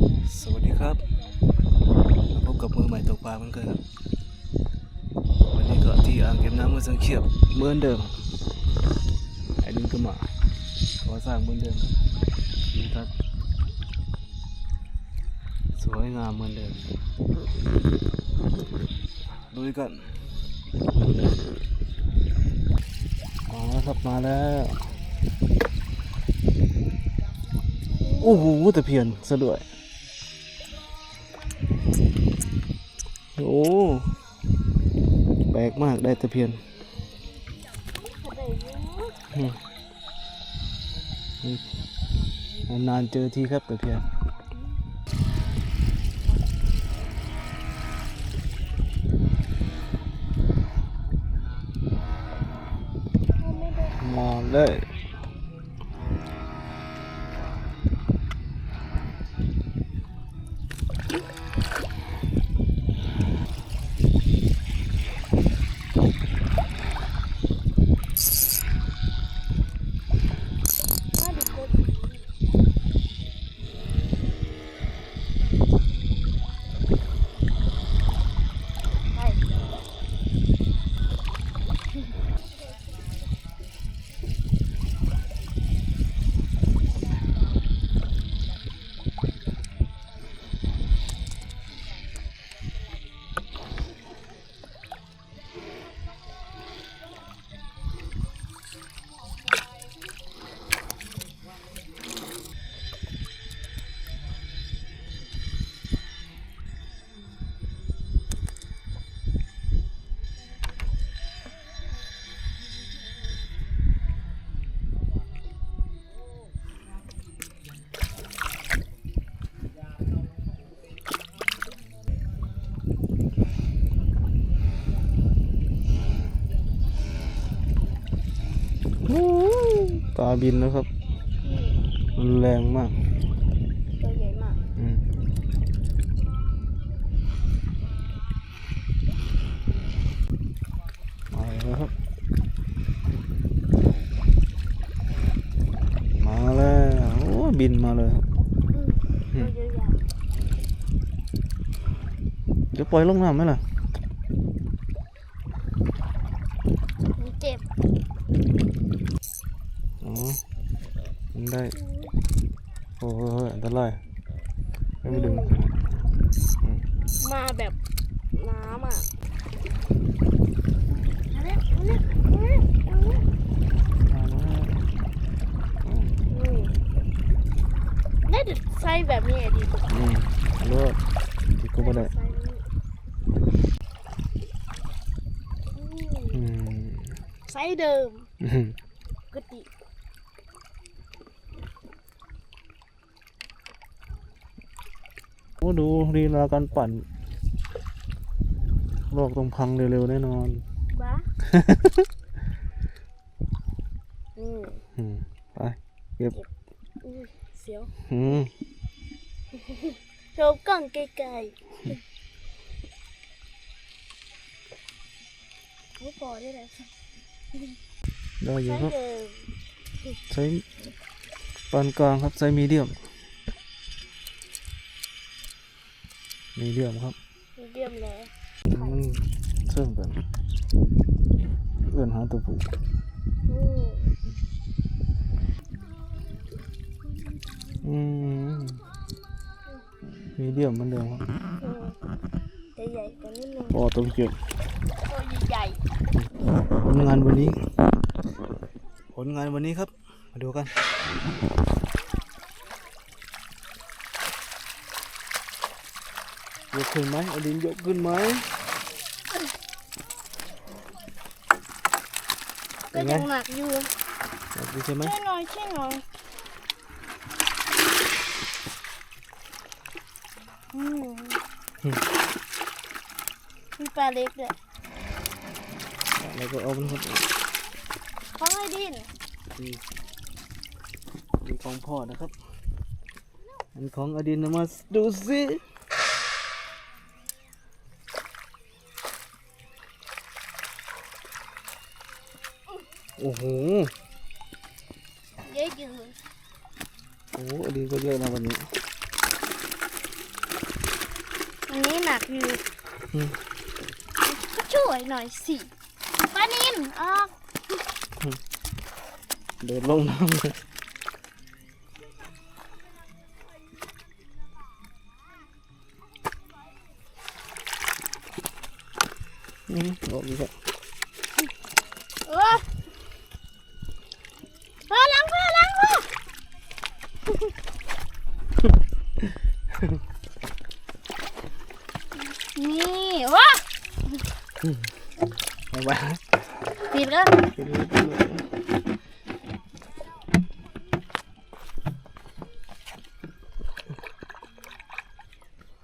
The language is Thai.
สวัสดีครับ พบกับมือใหม่ตกปลาเหมือนกันครับ วันนี้ก็ที่อ่างเก็บน้ำมือสังเขียบเหมือนเดิม ไอ้ดินก็มาขอสร้างเหมือนเดิมครับดินทัดสวยงามเหมือนเดิมลุยกันมาแล้วครับมาแล้วโอ้โหแตะเพียนซะด้วย โอ้แปลกมากได้ตะเพียนนานๆเจอทีครับตะเพียนมาเลยาบินแล้วครับรุนแรงมาก ตัวใหญ่มากอืมมาแล้วครับ มาแล้ว โอ้บินมาเลยครับตัวใหญ่จะปล่อยลงน้ำไหมล่ะ มันเจ็บ อ๋อมันได้ โอ้ยอันตรายไม่ไปดึงมาแบบน้ำอะนี่าเนี่ยเอาเนี่ยเอาเนี่ยมาแล้แต่ไส้แบบนี้ดีกว่าอืมรอดที่กูไม่ได้ไส้นี้อืมอืมไส้เดิมอืมปกติ โอ้ดูลีลาการปั่นโลกต้องพังเร็วๆแน่นอนบ้าอืมอืมไปเก็บอุ้ยเสียวอืมโชว์กล้องไกลๆโอ้พอได้แล้วได้อยู่ไส้ครับเดิมใช้ปานกลางครับ ใช้มีเดียม มีเดียมครับมีเดียมแล้วมันเชื่อมกันเอื้อนหาตัวผู้อืมอืมมีเดียมเหมันเดิมครับอืมจะใหญ่กว่านิดนึงพอต้องเก็บตัวใหญ่ผลงานวันนี้ ผลงานวันนี้ครับ มาดูกัน กขึ้นไหมอดินยกขึ้นไหมๆก็ยังหนักอยู่ยกดีใช่ไหมช่วยหน่อยช่วยหน่อยอืมมีปลาเล็กด้วยแล้วก็เอามันครับของไอ้ดินเป็นของพ่อนะครับอันของอดินนะมาดูสิ โอ้โหเยอะอยู่โอ้โหอดินก็เยอะนะวันนี้อันนี้หนักอยู่อืมช่วยหน่อยสิปลานินออกเดินลงน้ำเลยนี่ออกอีกแล้วเออพอล้างพ่อล้างพ่อ นี่ว้า เอาไว้ปิดแล้วไปดู